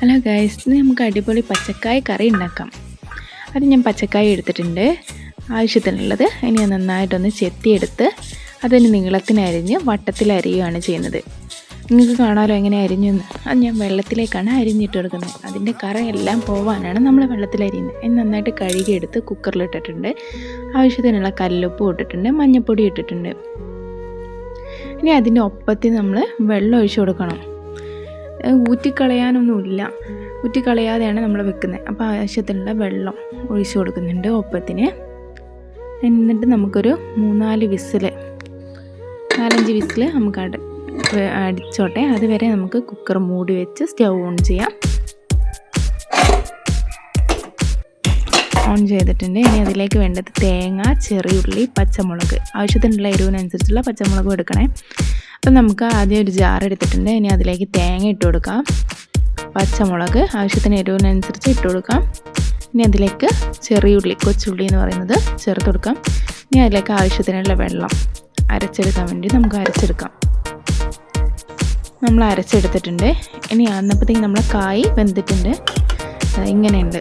Hello guys ഇന്ന് നമുക്ക് അടിപൊളി പച്ചക്കായ കറി ഉണ്ടാക്കാം. അത് ഞാൻ പച്ചക്കായ എടുത്തിട്ടുണ്ട്. ആവശ്യത്തിനുള്ളത് ഇനി നന്നായിട്ടൊന്ന് ചെത്തിയെടുത്ത് അതിന് നീളത്തിനരിഞ്ഞ് വട്ടത്തിൽ അരിയുകയാണ് ചെയ്യുന്നത്. നിങ്ങൾക്ക് കാണാമല്ലോ എങ്ങനെ അരിഞ്ഞെന്ന് അത് ഞാൻ വെള്ളത്തിലേക്കാണ് അരിഞ്ഞിട്ട് കൊടുക്കുന്നത്. അതിന്റെ കറയെല്ലാം പോവാനാണ് നമ്മൾ വെള്ളത്തിൽ അരിയുന്നത്. അത് നന്നായിട്ട് കഴുകിയെടുത്ത് കുക്കറിലിട്ടിട്ടുണ്ട് ആവശ്യത്തിനുള്ള കല്ലുപ്പ് ഇട്ടിട്ടുണ്ട് മഞ്ഞൾപ്പൊടി ഇട്ടിട്ടുണ്ട്. ഇനി അതിന്റെ ഒപ്പത്തിൽ നമ്മൾ വെള്ളം ഒഴിച്ചു കൊടുക്കണം. ഊറ്റിക്കളയാനൊന്നുമില്ല. ഊറ്റിക്കളയാതെയാണ് നമ്മൾ വെക്കുന്നത്. അപ്പോൾ ആവശ്യത്തിനുള്ള വെള്ളം ഒഴിച്ചു കൊടുക്കുന്നുണ്ട് ഒപ്പത്തിന് എന്നിട്ട് നമുക്കൊരു മൂന്നാൽ വിസിൽ നാലഞ്ച് വിസിൽ നമുക്ക് അട അടിച്ചോട്ടെ. അതുവരെ നമുക്ക് കുക്കർ മൂടി വെച്ച് സ്റ്റൗ ഓൺ ചെയ്യാം. ഓൺ ചെയ്തിട്ടുണ്ട്. ഇനി അതിലേക്ക് വേണ്ടത് തേങ്ങ ചെറിയുള്ളി പച്ചമുളക്. ആവശ്യത്തിനുള്ള എരിവിനനുസരിച്ചുള്ള പച്ചമുളകും എടുക്കണേ. അപ്പം നമുക്ക് ആദ്യം ഒരു ജാർ എടുത്തിട്ടുണ്ട്. ഇനി അതിലേക്ക് തേങ്ങ ഇട്ട് കൊടുക്കാം. പച്ചമുളക് ആവശ്യത്തിന് എരിവിനനുസരിച്ച് ഇട്ട് കൊടുക്കാം. ഇനി അതിലേക്ക് ചെറിയ ഉള്ളി കൊച്ചുള്ളി എന്ന് പറയുന്നത് ചേർത്ത് കൊടുക്കാം. ഇനി അതിലേക്ക് ആവശ്യത്തിനുള്ള വെള്ളം അരച്ചെടുക്കാൻ വേണ്ടി നമുക്ക് അരച്ചെടുക്കാം. നമ്മൾ അരച്ചെടുത്തിട്ടുണ്ട്. ഇനി അന്നപ്പോഴത്തേക്ക് നമ്മളെ കായ് വെന്തിട്ടുണ്ട്. ഇങ്ങനെയുണ്ട്.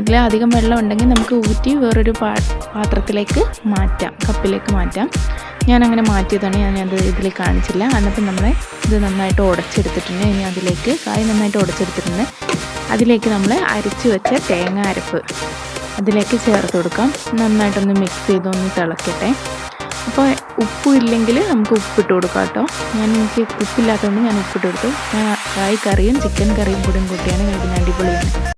ഇതിൽ അധികം വെള്ളം ഉണ്ടെങ്കിൽ നമുക്ക് ഊറ്റി വേറൊരു പാത്രത്തിലേക്ക് മാറ്റാം. കപ്പിലേക്ക് മാറ്റാം. ഞാൻ അങ്ങനെ മാറ്റിയതാണ്. ഞാൻ അത് ഇതിൽ കാണിച്ചില്ല. എന്നിട്ട് നമ്മൾ ഇത് നന്നായിട്ട് ഉടച്ചെടുത്തിട്ടുണ്ട്. ഇനി അതിലേക്ക് കായ് നന്നായിട്ട് ഉടച്ചെടുത്തിട്ടുണ്ട്. അതിലേക്ക് നമ്മൾ അരിച്ച് വെച്ച തേങ്ങ അരപ്പ് അതിലേക്ക് ചേർത്ത് കൊടുക്കാം. നന്നായിട്ടൊന്ന് മിക്സ് ചെയ്തൊന്ന് തിളക്കട്ടെ. അപ്പോൾ ഉപ്പ് ഇല്ലെങ്കിൽ നമുക്ക് ഉപ്പിട്ട് കൊടുക്കാം കേട്ടോ. ഞാൻ എനിക്ക് ഉപ്പില്ലാത്തതുകൊണ്ട് ഞാൻ ഉപ്പിട്ട് കൊടുത്തു. ഞാൻ കായ് കറിയും ചിക്കൻ കറിയും കൂടിയും കൂട്ടിയാണ്. കഴിക്കുന്നത് അടിപൊളിയാണ്.